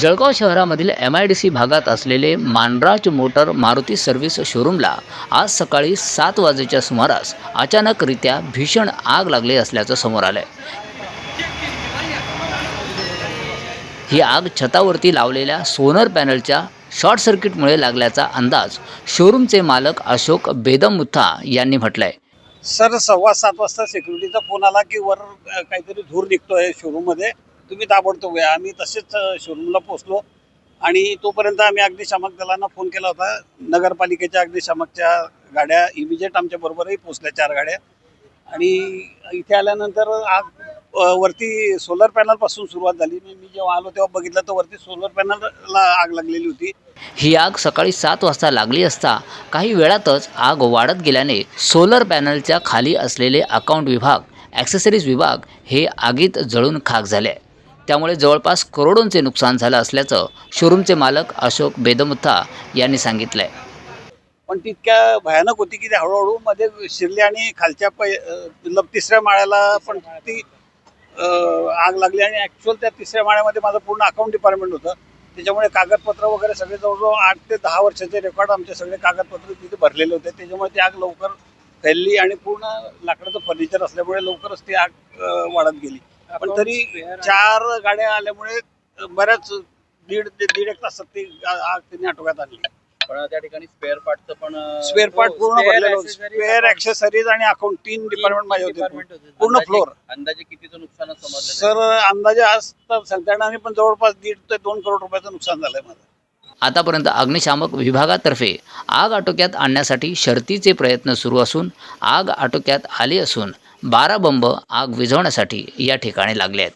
जळगाव शहरामधील M I D C भागात असलेले मानराज मोटर मारुती सर्व्हिस शोरूमला आज सकाळी सात वाजेच्या सुमारास अचानकरित्या भीषण आग लागली असल्याचं समोर आलं ही आग छतावरती लावलेल्या सोनर पॅनलच्या शॉर्ट सर्किटमुळे लागल्याचा अंदाज शोरूमचे मालक अशोक बेदमुथा यांनी म्हटलंय. सर सव्वा सात वाजता सिक्युरिटीचा फोन आला की वर काहीतरी धूर निघतोय शोरूममध्ये. तुम्ही ताबडतोब या. आम्ही तसेच शोरूमला पोचलो आणि तोपर्यंत आम्ही अग्निशामक दलांना फोन केला होता. नगरपालिकेच्या अग्निशामकच्या गाड्या इमिजिएट आमच्या बरोबरही पोचल्या चार गाड्या. आणि इथे आल्यानंतर आग वरती सोलर पॅनलपासून सुरुवात झाली. मी मी जेव्हा आलो तेव्हा बघितलं तर वरती सोलर पॅनलला आग लागलेली होती. ही आग सकाळी सात वाजता लागली असता काही वेळातच आग वाढत गेल्याने सोलर पॅनलच्या खाली असलेले अकाउंट विभाग ॲक्सेसरीज विभाग हे आगीत जळून खाक झाले. त्यामुळे जवळपास करोडोंचे नुकसान झालं असल्याचं शोरूमचे मालक अशोक बेदमुथा यांनी सांगितलंय. पण तितक्या भयानक होती की ते हळूहळू मध्ये शिरले आणि खालच्या पै तिसऱ्या माळ्याला पण ती आग लागली आणि ॲक्च्युअल त्या तिसऱ्या माळ्यामध्ये माझं पूर्ण अकाउंट डिपार्टमेंट होतं. त्याच्यामुळे कागदपत्र वगैरे सगळे जवळजवळ आठ ते दहा वर्षाचे रेकॉर्ड आमचे सगळे कागदपत्र तिथे भरलेले होते. त्याच्यामुळे ती आग लवकर फैलली आणि पूर्ण लाकडाचं फर्निचर असल्यामुळे लवकरच ती आग वाढत गेली. पण तरी चार गाड्या आल्यामुळे बऱ्याच दीड दीड एक तासात ती आग त्यांनी आटोक्यात आणली. पण त्या ठिकाणी स्पेअर पार्टचं पण स्पेअर पार्ट हो, पूर्ण भरलेलं होतं. स्पेअर ऍक्सेसरीज आणि अकाउंट तीन डिपार्टमेंट माझे होते. पूर्ण floor. अंदाजे कितीचं नुकसान समजलं सर अंदाजे आज तर संध्याकाळी पण जवळपास दीड ते दोन करोड रुपयाचं नुकसान झालंय माझं. आतापर्यंत अग्निशामक विभागातर्फे आग आटोक्यात आणण्यासाठी शर्तीचे प्रयत्न सुरू असून आग आटोक्यात आली असून बारा बंब आग विझवण्यासाठी या ठिकाणी लागले आहेत.